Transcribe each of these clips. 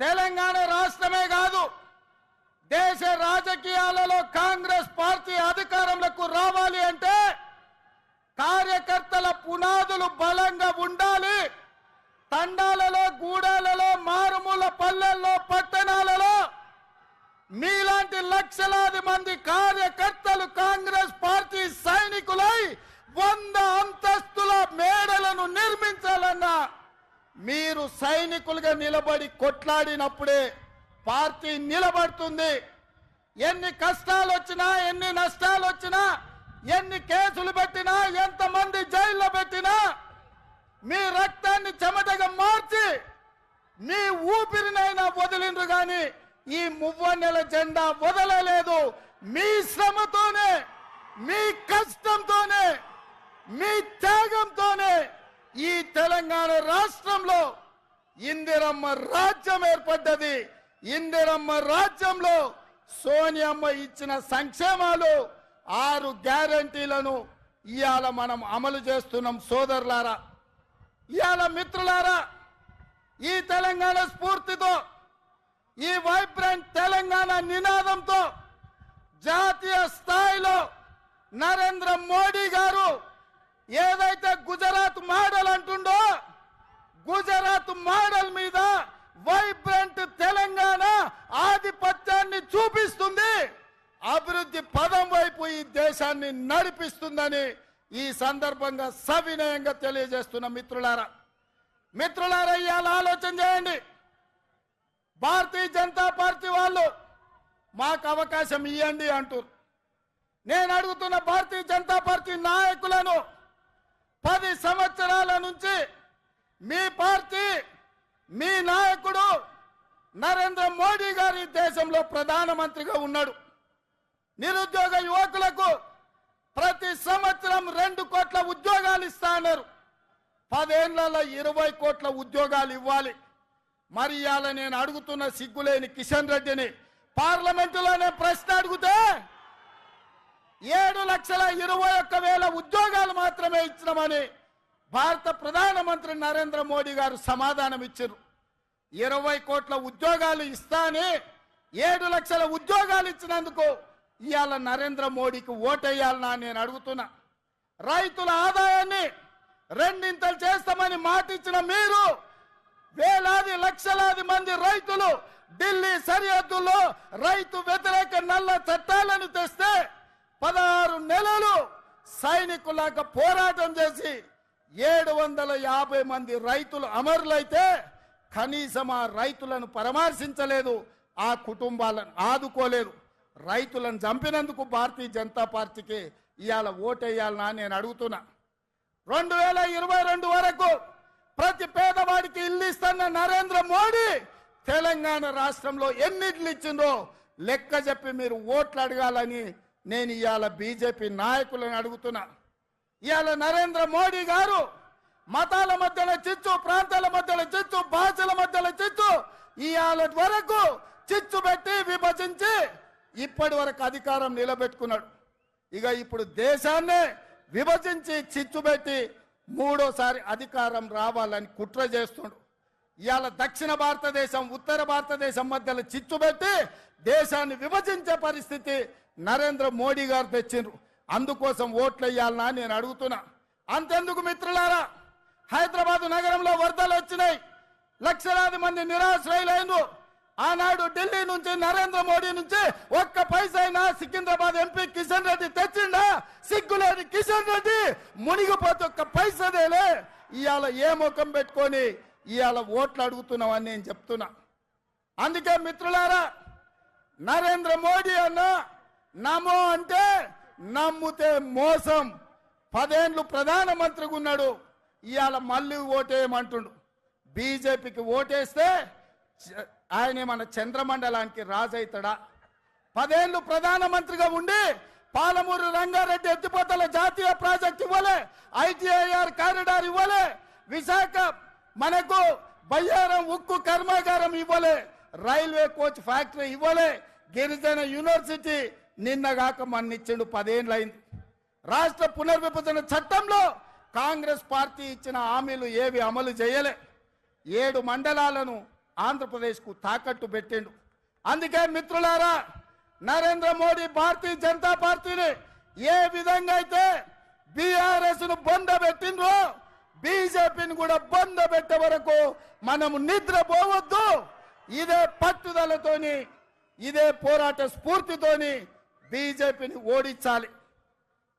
తెలంగాణ రాష్ట్రమే కాదు దేశ రాజకీయాలలో కాంగ్రెస్ పార్టీ అధికారంలోకి రావాలి అంటే కార్యకర్తల పునాదులు బలంగా ఉండాలి. తండాలలో గూడాలలో మారుమూల పల్లెల్లో పట్టణాలలో మీలాంటి లక్షలాది మంది కార్యకర్తలు కాంగ్రెస్ పార్టీ సైనికులై వంద అంతస్తుల మేడలను నిర్మించాలన్నా మీరు సైనికులుగా నిలబడి కొట్లాడినప్పుడే పార్టీ నిలబడుతుంది. ఎన్ని కష్టాలు వచ్చినా ఎన్ని నష్టాలు వచ్చినా ఎన్ని కేసులు పెట్టినా ఎంతమంది జైల్లో పెట్టినా మీ రక్తాన్ని చెమటగా మార్చి మీ ఊపిరినైనా వదిలిండ్రు గాని ఈ మువ్వన్నెల జెండా వదలలేదు. మీ శ్రమతోనే మీ కష్టంతోనే మీ త్యాగంతోనే ఈ తెలంగాణ రాష్ట్రంలో ఇందిరమ్మ రాజ్యం ఏర్పడ్డది. ఇందిరమ్మ రాజ్యంలో సోనియమ్మ ఇచ్చిన సంక్షేమాలు ఆరు గ్యారంటీలను ఇవాళ మనం అమలు చేస్తున్నాం సోదరులారా. ఇవాళ మిత్రులారా ఈ తెలంగాణ స్ఫూర్తితో ఈ వైబ్రెంట్ తెలంగాణ నినాదంతో జాతీయ స్థాయిలో నరేంద్ర మోడీ గారు ఏదైతే గుజరాత్ మోడల్ అంటుండో గుజరాత్ మోడల్ మీద వైబ్రెంట్ తెలంగాణ ఆధిపత్యాన్ని చూపిస్తుంది. అభివృద్ధి పదం వైపు ఈ దేశాన్ని నడిపిస్తుందని ఈ సందర్భంగా సవినయంగా తెలియజేస్తున్న మిత్రులారా. మిత్రులారా ఇవాళ ఆలోచన చేయండి. భారతీయ జనతా పార్టీ వాళ్ళు మాకు అవకాశం ఇవ్వండి అంటూ. నేను అడుగుతున్న భారతీయ జనతా పార్టీ నాయకులను పది సంవత్సరాల నుంచి మీ పార్టీ మీ నాయకుడు నరేంద్ర మోడీ గారి దేశంలో ప్రధానమంత్రిగా ఉన్నాడు. నిరుద్యోగ యువకులకు ప్రతి సంవత్సరం రెండు కోట్ల ఉద్యోగాలు ఇస్తా అన్నారు. పదేళ్ళలో ఇరవై కోట్ల ఉద్యోగాలు ఇవ్వాలి. మరి ఇవాళ నేను అడుగుతున్న సిగ్గులేని కిషన్ రెడ్డిని పార్లమెంటులోనే ప్రశ్న అడిగితే ఏడు లక్షల ఇరవై ఒక్క వేల ఉద్యోగాలు మాత్రమే ఇచ్చినామని భారత ప్రధానమంత్రి నరేంద్ర మోడీ గారు సమాధానం ఇచ్చారు. ఇరవై కోట్ల ఉద్యోగాలు ఇస్తాని ఏడు లక్షల ఉద్యోగాలు ఇచ్చినందుకు ఇవాళ నరేంద్ర మోడీకి ఓటేయాలనా నేను అడుగుతున్నా. రైతుల ఆదాయాన్ని రెండింతలు చేస్తామని మాట ఇచ్చిన మీరు వేలాది లక్షలాది మంది రైతులు ఢిల్లీ సరిహద్దుల్లో రైతు వ్యతిరేక నల్ల చట్టాలను తెస్తే పదహారు నెలలు సైనికులాగా పోరాటం చేసి ఏడు వందల యాభై మంది రైతులు అమరులైతే కనీసం ఆ రైతులను పరామర్శించలేదు ఆ కుటుంబాలను ఆదుకోలేదు. రైతులను చంపినందుకు భారతీయ జనతా పార్టీకి ఇవాళ ఓటేయాలనా నేను అడుగుతున్నా. రెండు వేల ఇరవై రెండు వరకు ప్రతి పేదవాడికి ఇల్లు ఇస్తున్న నరేంద్ర మోడీ తెలంగాణ రాష్ట్రంలో ఎన్ని ఇల్లు ఇచ్చిందో లెక్క చెప్పి మీరు ఓట్లు అడగాలని నేను ఇవాళ బీజేపీ నాయకులను అడుగుతున్నా. ఇవాళ నరేంద్ర మోడీ గారు మతాల మధ్యలో చిచ్చు ప్రాంతాల మధ్యలో చిచ్చు భాషల మధ్యలో చిచ్చు ఇవాళ వరకు చిచ్చు పెట్టి విభజించి ఇప్పటి వరకు అధికారం నిలబెట్టుకున్నాడు. ఇక ఇప్పుడు దేశాన్నే విభజించి చిచ్చు పెట్టి మూడోసారి అధికారం రావాలని కుట్ర చేస్తుండు. ఇవాళ దక్షిణ భారతదేశం ఉత్తర భారతదేశం మధ్యలో చిచ్చు పెట్టి దేశాన్ని విభజించే పరిస్థితి నరేంద్ర మోడీ గారు తెచ్చిండ్రు. అందుకోసం ఓట్లు నేను అడుగుతున్నా. అంతెందుకు మిత్రులారా? హైదరాబాద్ నగరంలో వరదలు వచ్చినాయి. లక్షలాది మంది నిరాశ్రయులైన ఆనాడు ఢిల్లీ నుంచి నరేంద్ర మోడీ నుంచి ఒక్క పైసైనా సికింద్రాబాద్ ఎంపీ కిషన్ రెడ్డి తెచ్చిండా? సిగ్గులేని కిషన్ రెడ్డి మునిగిపోతే ఒక్క పైసదేలే ఇవాళ ఏ ముఖం పెట్టుకొని ఇవాళ ఓట్లు అడుగుతున్నామని నేను చెప్తున్నా. అందుకే మిత్రులారా నరేంద్ర మోడీ అన్న నమో అంటే నమ్ముతే మోసం. పదేండ్లు ప్రధానమంత్రిగా ఉన్నాడు ఇవాళ మళ్ళీ ఓటేయమంటుండు. బీజేపీకి ఓటేస్తే ఆయన మన చంద్రమండలానికి రాజైతాడా? పదేళ్ళు ప్రధానమంత్రిగా ఉండి పాలమూరు రంగారెడ్డి ఎత్తిపోతల జాతీయ ప్రాజెక్ట్ ఇవ్వలే. ఐటీఐఆర్ కారిడార్ ఇవ్వలే. విశాఖ మనకు బయ్యారం ఉక్కు కర్మాగారం ఇవ్వలే. రైల్వే కోచ్ ఫ్యాక్టరీ ఇవ్వలే. గిరిజన యూనివర్సిటీ నిన్నగాక మన్నిచ్చిండు పదేండ్లైంది రాష్ట్ర పునర్విభజన చట్టంలో కాంగ్రెస్ పార్టీ ఇచ్చిన హామీలు ఏవి అమలు చేయలే. ఏడు మండలాలను ఆంధ్రప్రదేశ్కు తాకట్టు పెట్టిండు. అందుకే మిత్రులారా నరేంద్ర మోడీ భారతీయ జనతా పార్టీని ఏ విధంగా అయితే బీఆర్ఎస్ను బొంద పెట్టిండ్రో బీజేపీని కూడా బొంద పెట్టే వరకు మనము నిద్రపోవద్దు. ఇదే పట్టుదలతోని ఇదే పోరాట స్ఫూర్తితోని బీజేపీని ఓడించాలి.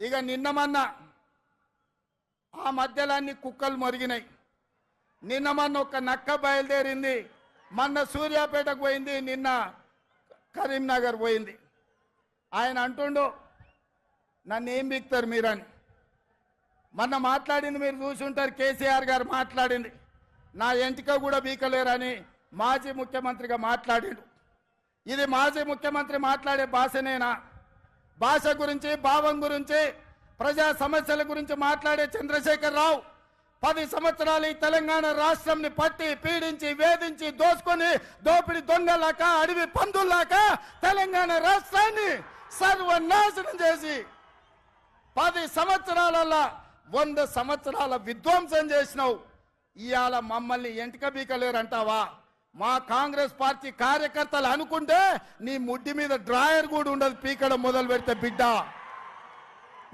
ఇక నిన్నమన్నా ఆ మధ్యలో అన్ని కుక్కలు మొరిగినాయి. నిన్నమన్న ఒక నక్క బయలుదేరింది. మొన్న సూర్యాపేటకు పోయింది నిన్న కరీంనగర్ పోయింది. ఆయన అంటుండు నన్ను ఏం బిక్తారు మీరని? మొన్న మాట్లాడింది మీరు చూసుంటారు కేసీఆర్ గారు మాట్లాడింది. నా ఎంటిక కూడా బీకలేరని మాజీ ముఖ్యమంత్రిగా మాట్లాడిండు. ఇది మాజీ ముఖ్యమంత్రి మాట్లాడే భాషనేనా? భాష గురించి భావం గురించి ప్రజా సమస్యల గురించి మాట్లాడే చంద్రశేఖర్ రావు పది సంవత్సరాలు ఈ తెలంగాణ రాష్ట్రంని పట్టి పీడించి వేధించి దోసుకొని దోపిడి దొంగలాక అడవి పందుల్లాక తెలంగాణ రాష్ట్రాన్ని సర్వనాశనం చేసి పది సంవత్సరాలలో వంద సంవత్సరాల విధ్వంసం చేసినావు. ఇవాళ మమ్మల్ని ఎంటిక బీకలేరంటావా మా కాంగ్రెస్ పార్టీ కార్యకర్తలు అనుకుంటే నీ ముడ్డి మీద డ్రాయర్ కూడా ఉండదు పీకడం మొదలు పెడితే బిడ్డ.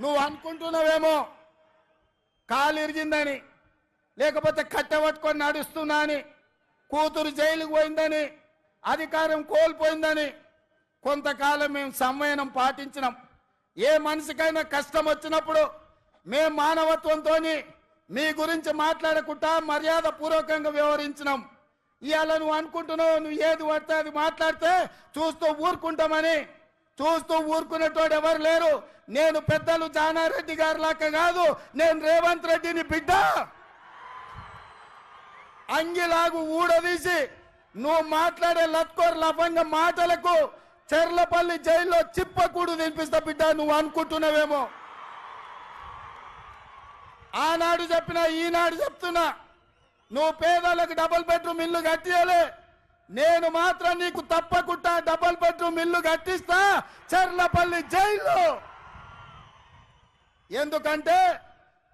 నువ్వు అనుకుంటున్నావేమో? కాలు ఇరిగిందని లేకపోతే కట్టె పట్టుకొని నడుస్తున్నా అని కూతురు జైలుకు పోయిందని అధికారం కోల్పోయిందని కొంతకాలం మేము సంవయనం పాటించినాం. ఏ మనిషికైనా కష్టం వచ్చినప్పుడు మేము మానవత్వంతో మీ గురించి మాట్లాడకుండా మర్యాద పూర్వకంగా వ్యవహరించినాం. ఇవాళ నువ్వు అనుకుంటున్నావు నువ్వు ఏది పడితే అది మాట్లాడితే చూస్తూ ఊరుకుంటామని. చూస్తూ ఊరుకునేటోడు ఎవరు లేరు. నేను పెద్దలు జానారెడ్డి గారి లాక్క కాదు నేను రేవంత్ రెడ్డిని బిడ్డ. అంగిలాగు ఊడదీసి నువ్వు మాట్లాడే లత్కోర్ లఫంగ మాటలకు చెర్లపల్లి జైల్లో చిప్పకూడు తినిపిస్తా బిడ్డ నువ్వు అనుకుంటున్నావేమో. ఆనాడు చెప్పినా ఈనాడు చెప్తున్నా. నువ్వు పేదలకు డబుల్ బెడ్రూమ్ ఇల్లు కట్టియలే నేను మాత్రం నీకు తప్పకుండా డబుల్ బెడ్రూమ్ ఇల్లు కట్టిస్తా. చెర్లపల్లి జైల్లో. ఎందుకంటే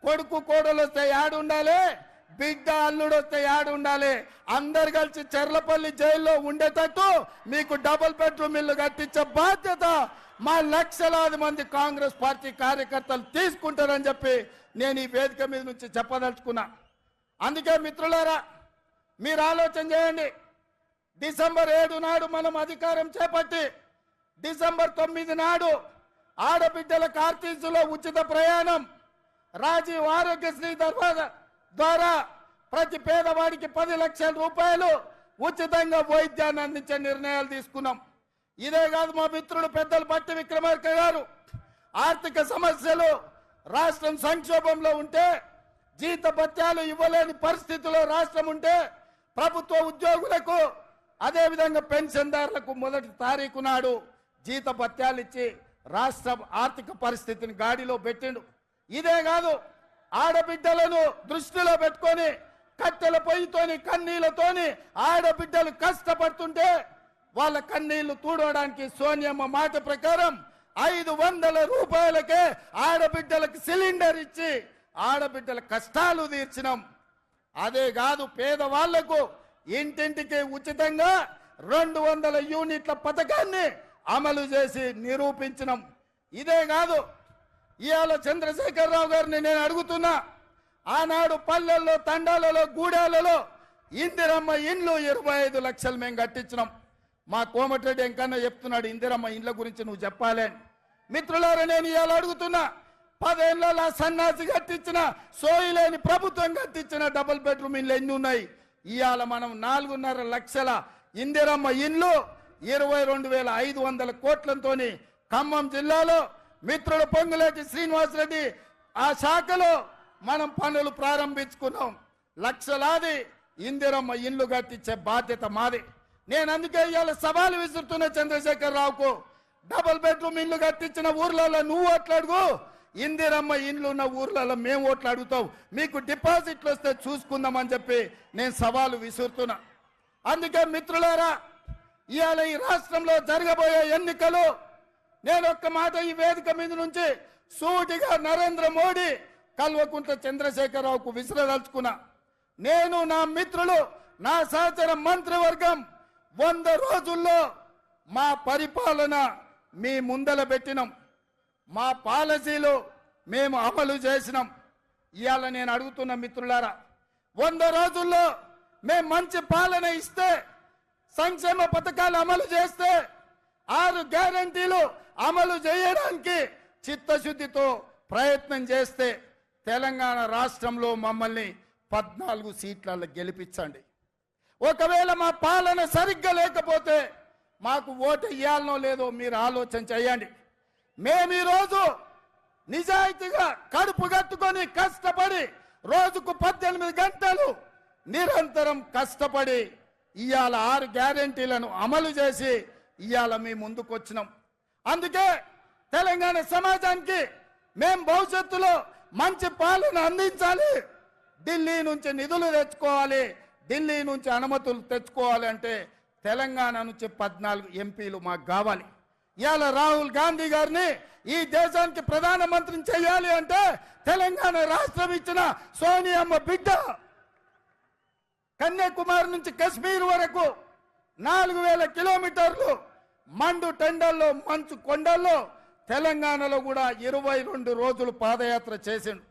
కొడుకు కోడలు వస్తే యాడు ఉండాలి బిడ్డ అల్లుడు వస్తే యాడు ఉండాలి. అందరు కలిసి చెర్లపల్లి జైల్లో ఉండేటట్టు మీకు డబుల్ బెడ్రూమ్ ఇల్లు కట్టించే బాధ్యత మా లక్షలాది మంది కాంగ్రెస్ పార్టీ కార్యకర్తలు తీసుకుంటారని చెప్పి నేను ఈ వేదిక మీద నుంచి చెప్పదలుచుకున్నా. అందుకే మిత్రులారా మీరు ఆలోచన చేయండి. డిసెంబర్ ఏడు నాడు మనం అధికారం చేపట్టి డిసెంబర్ తొమ్మిది నాడు ఆడబిడ్డల కార్తీసులో ఉచిత ప్రయాణం రాజీవ్ ఆరోగ్యశ్రీ దర్వాజా ద్వారా ప్రతి పేదవాడికి పది లక్షల రూపాయలు ఉచితంగా వైద్యాన్ని అందించే నిర్ణయాలు తీసుకున్నాం. ఇదే కాదు మా మిత్రుడు పెద్దలు పట్టి విక్రమార్క గారు ఆర్థిక సమస్యలు రాష్ట్రం సంక్షోభంలో ఉంటే జీత భత్యాలు ఇవ్వలేని పరిస్థితిలో రాష్ట్రం ఉంటే ప్రభుత్వ ఉద్యోగులకు అదేవిధంగా పెన్షన్దారులకు మొదటి తారీఖు నాడు జీత భత్యాలు ఇచ్చి రాష్ట్ర ఆర్థిక పరిస్థితిని గాడిలో పెట్టిండు. ఇదే కాదు ఆడబిడ్డలను దృష్టిలో పెట్టుకొని కట్టెల పొయ్యితోని కన్నీళ్ళతోని ఆడబిడ్డలు కష్టపడుతుంటే వాళ్ళ కన్నీళ్ళు తూడవడానికి సోనియమ్మ మాట ప్రకారం ఐదు వందల రూపాయలకే ఆడబిడ్డలకు సిలిండర్ ఇచ్చి ఆడబిడ్డల కష్టాలు తీర్చినాం. అదే కాదు పేదవాళ్ళకు ఇంటింటికి ఉచితంగా రెండు వందల యూనిట్ల పథకాన్ని అమలు చేసి నిరూపించినాం. ఇదే కాదు ఇవాళ చంద్రశేఖరరావు గారిని నేను అడుగుతున్నా ఆనాడు పల్లెల్లో తండాలలో గూడాలలో ఇందిరమ్మ ఇండ్లు ఇరవై ఐదు లక్షలు మేము కట్టించినాం. మా కోమటిరెడ్డి ఎంకన్నా చెప్తున్నాడు ఇందిరమ్మ ఇండ్ల గురించి నువ్వు చెప్పాలి. మిత్రులారా నేను ఇవాళ అడుగుతున్నా పదేళ్ళ సన్నాసి కట్టించిన సోయిలేని ప్రభుత్వం కట్టించిన డబుల్ బెడ్రూమ్ ఇండ్లు ఎన్ని ఉన్నాయి? ఇవాళ మనం నాలుగున్నర లక్షల ఇందిరమ్మ ఇండ్లు ఇరవై రెండు వేల ఐదు వందల కోట్లతోని ఖమ్మం జిల్లాలో మిత్రుడు పొంగులేటి శ్రీనివాసరెడ్డి ఆ శాఖలో మనం పనులు ప్రారంభించుకున్నాం. లక్షలాది ఇందిరమ్మ ఇండ్లు కట్టించే బాధ్యత మాది. నేను అందుకే ఇవాళ సవాలు విసురుతున్న చంద్రశేఖర్ రావుకు డబుల్ బెడ్రూమ్ ఇల్లు కట్టించిన ఊర్లలో నువ్వు అట్లాడుగు ఇందిరమ్మ ఇండ్లు ఉన్న ఊర్లలో మేము ఓట్లు అడుగుతాం. మీకు డిపాజిట్లు వస్తే చూసుకుందామని చెప్పి నేను సవాలు విసురుతున్నా. అందుకే మిత్రులారా ఇవాళ ఈ రాష్ట్రంలో జరగబోయే ఎన్నికలు నేను ఒక్క మాట ఈ వేదిక మీద నుంచి సూటిగా నరేంద్ర మోడీ కల్వకుంట్ల చంద్రశేఖరరావుకు విసిరదలుచుకున్నా. నేను నా మిత్రులు నా సహచర మంత్రివర్గం వంద రోజుల్లో మా పరిపాలన మీ ముందల పెట్టినాం. మా పాలసీలు మేము అమలు చేసినాం. ఇవాళ నేను అడుగుతున్న మిత్రులారా వంద రోజుల్లో మేము మంచి పాలన ఇస్తే సంక్షేమ పథకాలు అమలు చేస్తే ఆరు గ్యారంటీలు అమలు చేయడానికి చిత్తశుద్ధితో ప్రయత్నం చేస్తే తెలంగాణ రాష్ట్రంలో మమ్మల్ని పద్నాలుగు సీట్లలో గెలిపించండి. ఒకవేళ మా పాలన సరిగ్గా లేకపోతే మాకు ఓటు ఇవ్వాలనో లేదో మీరు ఆలోచన చేయండి. మేము ఈరోజు నిజాయితీగా కడుపు కట్టుకొని కష్టపడి రోజుకు పద్దెనిమిది గంటలు నిరంతరం కష్టపడి ఇవాళ ఆరు గ్యారెంటీలను అమలు చేసి ఇవాళ మీ ముందుకు వచ్చినాం అందుకే తెలంగాణ సమాజానికి మేం భవిష్యత్తులో మంచి పాలన అందించాలి. ఢిల్లీ నుంచి నిధులు తెచ్చుకోవాలి. ఢిల్లీ నుంచి అనుమతులు తెచ్చుకోవాలి అంటే తెలంగాణ నుంచి పద్నాలుగు ఎంపీలు మాకు కావాలి. ఇవాళ రాహుల్ గాంధీ గారిని ఈ దేశానికి ప్రధానమంత్రిని చేయాలి అంటే తెలంగాణ రాష్ట్రం ఇచ్చిన సోనియమ్మ బిడ్డ. కన్యాకుమారి నుంచి కశ్మీర్ వరకు నాలుగు వేల కిలోమీటర్లు మండు టెండల్లో మంచు కొండల్లో తెలంగాణలో కూడా ఇరవై రెండు రోజులు పాదయాత్ర చేసిండు.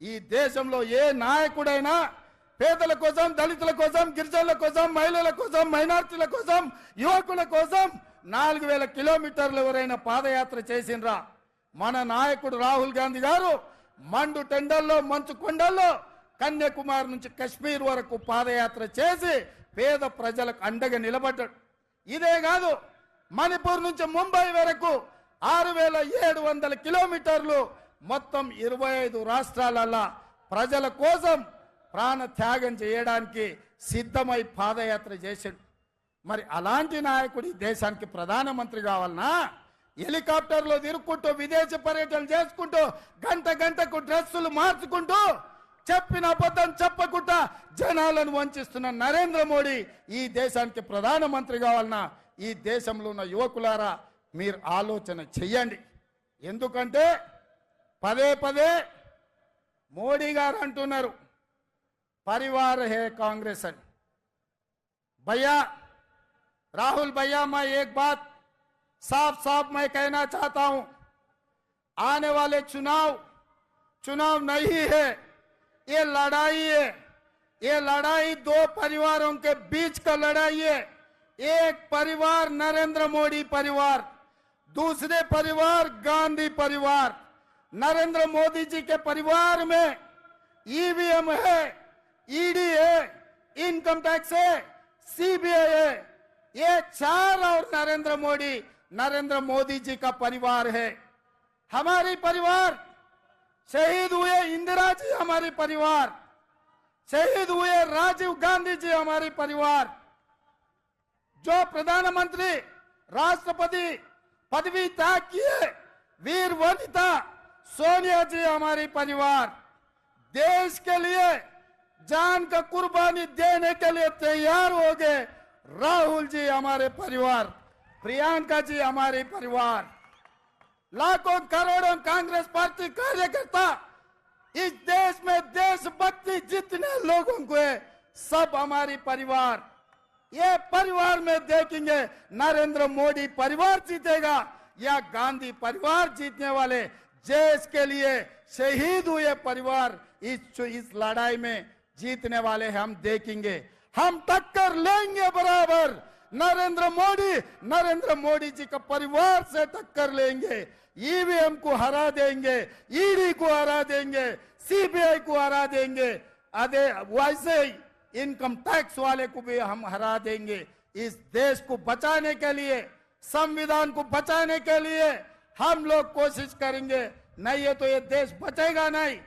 ఈ దేశంలో ఏ నాయకుడైనా పేదల కోసం దళితుల కోసం గిరిజనుల కోసం మహిళల కోసం మైనార్టీల కోసం యువకుల కోసం నాలుగు వేల కిలోమీటర్లు ఎవరైనా పాదయాత్ర చేసిండ్రా? మన నాయకుడు రాహుల్ గాంధీ గారు మండు టెండల్లో మంచు కొండల్లో కన్యాకుమారి నుంచి కశ్మీర్ వరకు పాదయాత్ర చేసి పేద ప్రజలకు అండగా నిలబడ్డాడు. ఇదే కాదు మణిపూర్ నుంచి ముంబై వరకు ఆరు వేల ఏడు వందల కిలోమీటర్లు మొత్తం ఇరవై ఐదు రాష్ట్రాలల్లా ప్రజల కోసం ప్రాణ త్యాగం చేయడానికి సిద్ధమై పాదయాత్ర చేశాడు మరి అలాంటి నాయకుడు ఈ దేశానికి ప్రధానమంత్రి కావాలన్నా హెలికాప్టర్లో తిరుక్కుంటూ విదేశీ పర్యటన చేసుకుంటూ గంట గంటకు డ్రెస్సులు మార్చుకుంటూ చెప్పిన అబద్ధం చెప్పకుండా జనాలను వంచిస్తున్న నరేంద్ర మోడీ ఈ దేశానికి ప్రధానమంత్రి కావాలన్నా ఈ దేశంలో ఉన్న యువకులారా మీరు ఆలోచన చెయ్యండి. ఎందుకంటే పదే పదే మోడీ గారు అంటున్నారు పరివార హే కాంగ్రెస్ అని. భయ్యా राहुल भैया, मैं एक बात साफ़ साफ़ मैं कहना चाहता हूँ। आने वाले चुनाव चुनाव नहीं है, ये लड़ाई है। ये लड़ाई दो परिवारों के बीच का लड़ाई है। एक परिवार नरेंद्र मोदी परिवार, दूसरे परिवार गांधी परिवार। नरेंद्र मोदी जी के परिवार में ईवीएम है ईडी है इनकम टैक्स है सीबीआई है। ये चार और नरेंद्र मोदी नरेंद्र मोदी जी का परिवार है। हमारी परिवार, शहीद हुए इंदिरा जी हमारी परिवार, शहीद हुए राजीव गांधी जी हमारी परिवार, जो प्रधानमंत्री, राष्ट्रपति पदवी त्याग किए, वीर वनिता, सोनिया जी हमारी परिवार, देश के लिए जान का कुर्बानी देने के लिए तैयार हो गए। राहुल जी हमारे परिवार, प्रियंका जी हमारे परिवार, लाखों करोड़ों कांग्रेस पार्टी कार्यकर्ता, इस देश में देशभक्ति जितने लोगों को है, सब हमारी परिवार। ये परिवार में देखेंगे, नरेंद्र मोदी परिवार जीतेगा, या गांधी परिवार जीतने वाले देश के लिए शहीद हुए परिवार इस इस लड़ाई में जीतने वाले हम देखेंगे। हम टक्कर लेंगे बराबर। नरेंद्र मोदी नरेंद्र मोदी जी का परिवार से टक्कर लेंगे। ईवीएम को हरा देंगे, ईडी को हरा देंगे, सीबीआई को हरा देंगे। अदे, वैसे इनकम टैक्स वाले को भी हम हरा देंगे। इस देश को बचाने के लिए, संविधान को बचाने के लिए हम लोग कोशिश करेंगे। नहीं है तो ये देश बचेगा नहीं।